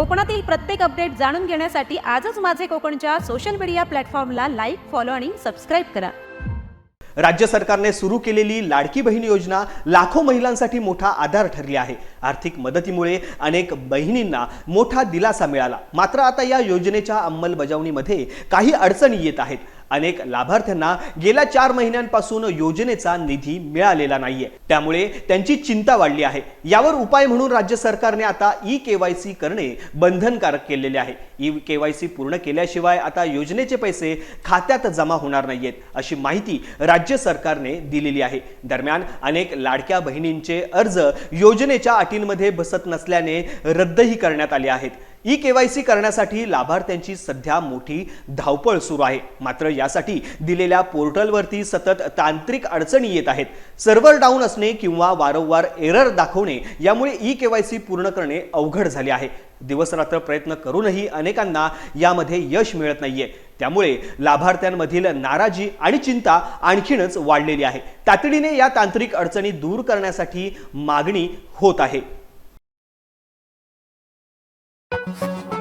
कोकणातील प्रत्येक अपडेट जाणून घेण्यासाठी आजच माझे कोकणच्या सोशल मीडिया प्लॅटफॉर्मला लाईक फॉलो आणि सबस्क्राईब करा. राज्य सरकारने सुरू केलेली लाडकी बहीण योजना लाखो महिलांसाठी मोठा आधार ठरली आहे. आर्थिक मदतीमुळे अनेक बहिणींना मोठा दिलासा मिळाला. मात्र आता या योजनेच्या अंमलबजावणीमध्ये काही अडचणी येत आहेत. अनेक लाभार्थ्यांना गेल्या चार महिन्यांपासून योजनेचा निधी मिळालेला नाहीये. त्यामुळे त्यांची चिंता वाढली आहे. यावर उपाय म्हणून राज्य सरकारने आता ई केवायसी करणे बंधनकारक केलेले आहे. ई केवायसी पूर्ण केल्याशिवाय आता योजनेचे पैसे खात्यात जमा होणार नाहीयेत अशी माहिती राज्य सरकारने दिलेली आहे. दरम्यान अनेक लाडक्या बहिणींचे अर्ज योजनेच्या अटींमध्ये बसत नसल्याने रद्दही करण्यात आले आहेत. ई केवायसी करण्यासाठी लाभार्थ्यांची सध्या मोठी धावपळ सुरू आहे. मात्र यासाठी दिलेल्या पोर्टलवरती सतत तांत्रिक अडचणी येत आहेत. सर्व्हर डाऊन असणे किंवा वारंवार एरर दाखवणे यामुळे ई केवायसी पूर्ण करणे अवघड झाले आहे. दिवसरात्र प्रयत्न करूनही अनेकांना यामध्ये यश मिळत नाहीये. त्यामुळे लाभार्थ्यांमधील नाराजी आणि चिंता आणखीनच वाढलेली आहे. तातडीने या तांत्रिक अडचणी दूर करण्यासाठी मागणी होत आहे. Thank you.